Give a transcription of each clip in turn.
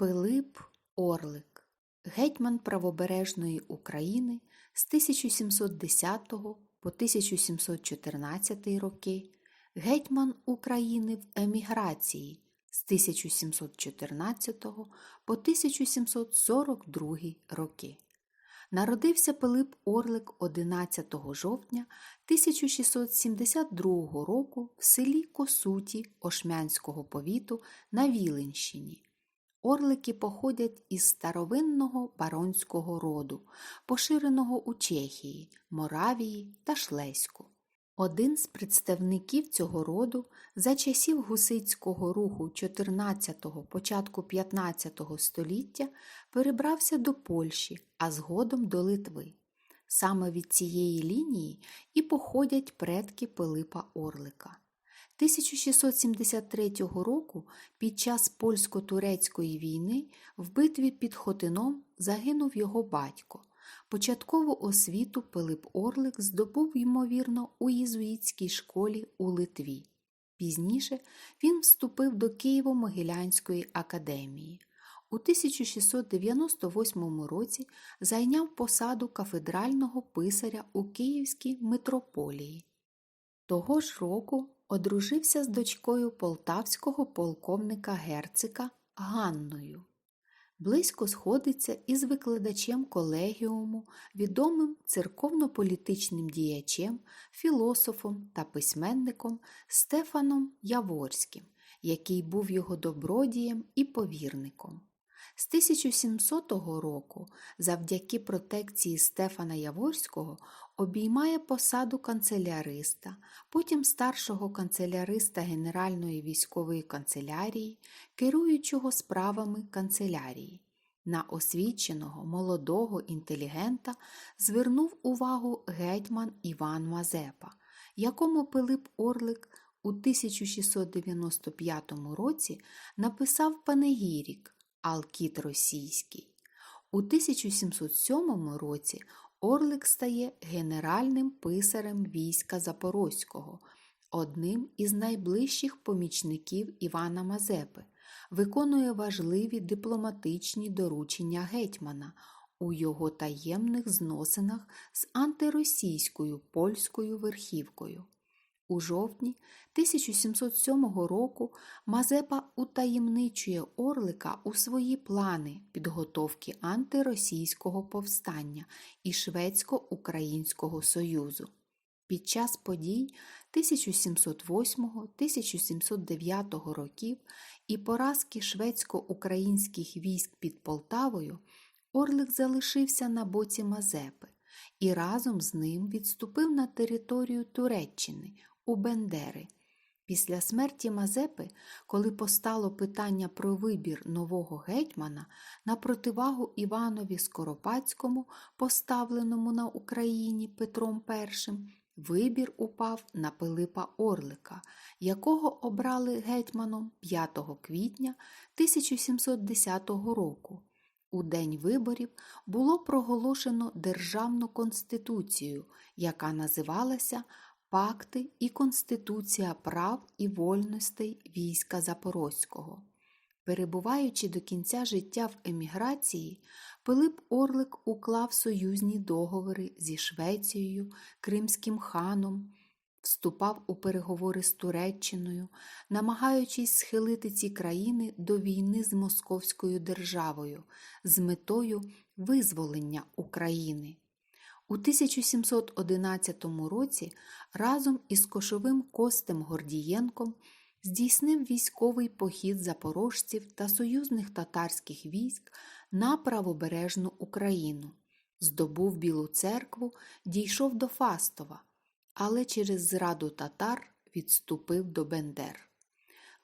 Пилип Орлик, гетьман правобережної України з 1710 по 1714 роки, гетьман України в еміграції з 1714 по 1742 роки. Народився Пилип Орлик 11 жовтня 1672 року в селі Косуті Ошмянського повіту на Віленщині. Орлики походять із старовинного баронського роду, поширеного у Чехії, Моравії та Шлеську. Один з представників цього роду за часів гусицького руху 14-го, початку 15-го століття перебрався до Польщі, а згодом до Литви. Саме від цієї лінії і походять предки Пилипа Орлика. 1673 року під час польсько-турецької війни в битві під Хотином загинув його батько. Початкову освіту Пилип Орлик здобув, ймовірно, у єзуїтській школі у Литві. Пізніше він вступив до Києво-Могилянської академії. У 1698 році зайняв посаду кафедрального писаря у Київській митрополії. Того ж року одружився з дочкою полтавського полковника герцика Ганною. Близько сходиться із викладачем колегіуму, відомим церковно-політичним діячем, філософом та письменником Стефаном Яворським, який був його добродієм і повірником. З 1700 року, завдяки протекції Стефана Яворського, обіймає посаду канцеляриста, потім старшого канцеляриста Генеральної військової канцелярії, керуючого справами канцелярії. На освіченого молодого інтелігента звернув увагу гетьман Іван Мазепа, якому Пилип Орлик у 1695 році написав панегірік Алкіт Російський. У 1707 році Орлик стає генеральним писарем війська Запорозького, одним із найближчих помічників Івана Мазепи, виконує важливі дипломатичні доручення гетьмана у його таємних зносинах з антиросійською польською верхівкою. У жовтні 1707 року Мазепа утаємничує Орлика у свої плани підготовки антиросійського повстання і Шведсько-Українського Союзу. Під час подій 1708-1709 років і поразки шведсько-українських військ під Полтавою Орлик залишився на боці Мазепи і разом з ним відступив на територію Туреччини у Бендери. Після смерті Мазепи, коли постало питання про вибір нового гетьмана на противагу Іванові Скоропадському, поставленому на Україні Петром І, вибір упав на Пилипа Орлика, якого обрали гетьманом 5 квітня 1710 року. У день виборів було проголошено Державну конституцію, яка називалася Пакти і Конституція прав і вольностей війська Запорозького. Перебуваючи до кінця життя в еміграції, Пилип Орлик уклав союзні договори зі Швецією, Кримським ханом, вступав у переговори з Туреччиною, намагаючись схилити ці країни до війни з Московською державою з метою визволення України. У 1711 році разом із Кошовим Костем Гордієнком здійснив військовий похід запорожців та союзних татарських військ на правобережну Україну, здобув Білу церкву, дійшов до Фастова, але через зраду татар відступив до Бендер.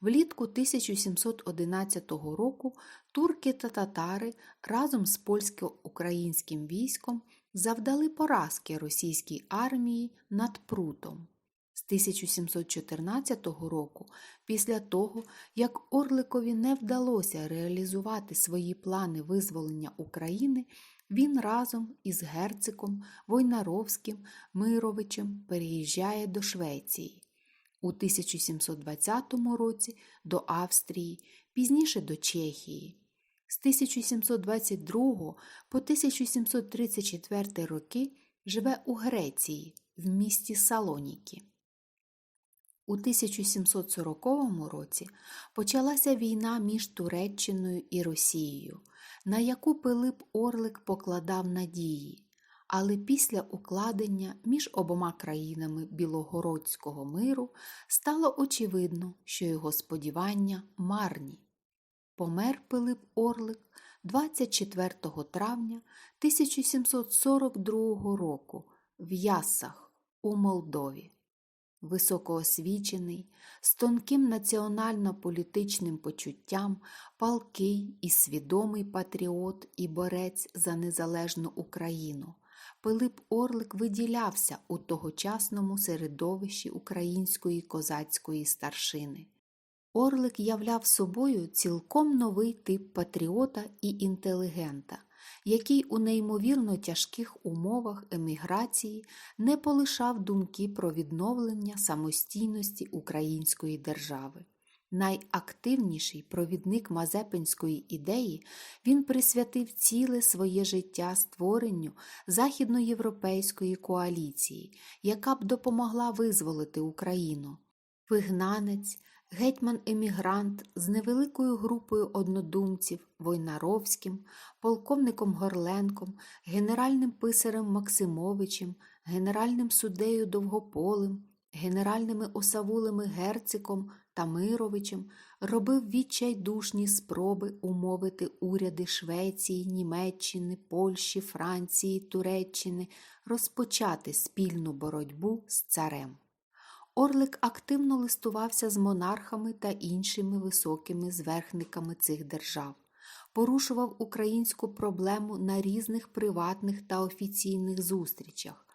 Влітку 1711 року турки та татари разом з польсько-українським військом завдали поразки російській армії над Прутом. З 1714 року, після того, як Орликові не вдалося реалізувати свої плани визволення України, він разом із герциком Войнаровським Мировичем переїжджає до Швеції. У 1720 році до Австрії, пізніше до Чехії. З 1722 по 1734 роки живе у Греції в місті Салоніки. У 1740 році почалася війна між Туреччиною і Росією, на яку Пилип Орлик покладав надії, але після укладення між обома країнами Білогородського миру стало очевидно, що його сподівання марні. Помер Пилип Орлик 24 травня 1742 року в Ясах у Молдові. Високоосвічений, з тонким національно-політичним почуттям, палкий і свідомий патріот і борець за незалежну Україну. Пилип Орлик виділявся у тогочасному середовищі української козацької старшини. Орлик являв собою цілком новий тип патріота і інтелігента, який у неймовірно тяжких умовах еміграції не полишав думки про відновлення самостійності української держави. Найактивніший провідник Мазепинської ідеї він присвятив ціле своє життя створенню західноєвропейської коаліції, яка б допомогла визволити Україну. Вигнанець, гетьман-емігрант з невеликою групою однодумців Войнаровським, полковником Горленком, генеральним писарем Максимовичем, генеральним суддею Довгополем, генеральними осавулами Герциком та Мировичем робив відчайдушні спроби умовити уряди Швеції, Німеччини, Польщі, Франції, Туреччини розпочати спільну боротьбу з царем. Орлик активно листувався з монархами та іншими високими зверхниками цих держав, порушував українську проблему на різних приватних та офіційних зустрічах.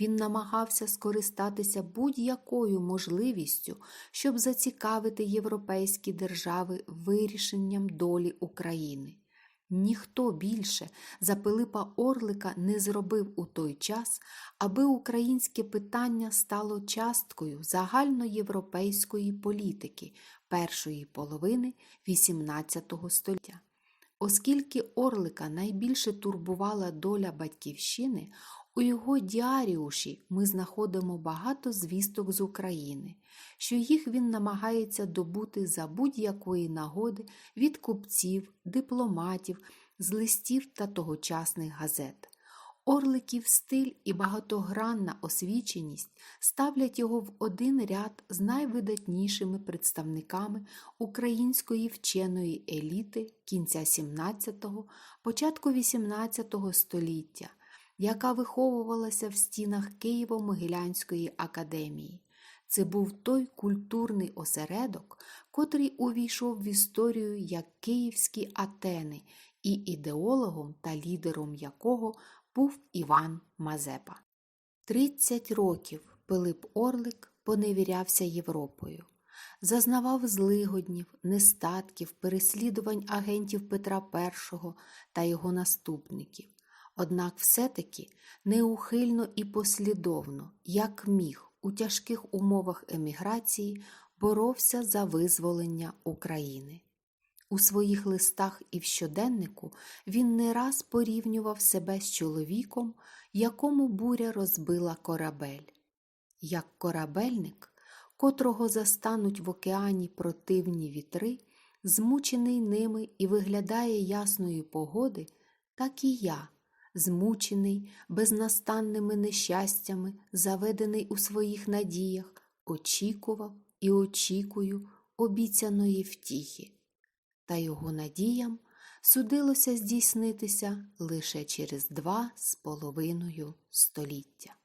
Він намагався скористатися будь-якою можливістю, щоб зацікавити європейські держави вирішенням долі України. Ніхто більше за Пилипа Орлика не зробив у той час, аби українське питання стало часткою загальноєвропейської політики першої половини XVIII століття. Оскільки Орлика найбільше турбувала доля батьківщини, у його діаріуші ми знаходимо багато звісток з України, що їх він намагається добути за будь-якої нагоди від купців, дипломатів, з листів та тогочасних газет. Орликів стиль і багатогранна освіченість ставлять його в один ряд з найвидатнішими представниками української вченої еліти кінця XVII, початку XVIII століття, яка виховувалася в стінах Києво-Могилянської академії. Це був той культурний осередок, котрий увійшов в історію як Київські Атени, і ідеологом та лідером якого був Іван Мазепа. Тридцять років Пилип Орлик поневірявся Європою, зазнавав злигоднів, нестатків, переслідувань агентів Петра І та його наступників. Однак все-таки неухильно і послідовно, як міг, у тяжких умовах еміграції боровся за визволення України. У своїх листах і в щоденнику він не раз порівнював себе з чоловіком, якому буря розбила корабель. Як корабельник, котрого застануть в океані противні вітри, змучений ними і виглядає ясної погоди, так і я, змучений безнастанними нещастями, заведений у своїх надіях, очікував і очікую обіцяної втіхи та його надіям судилося здійснитися лише через два з половиною століття.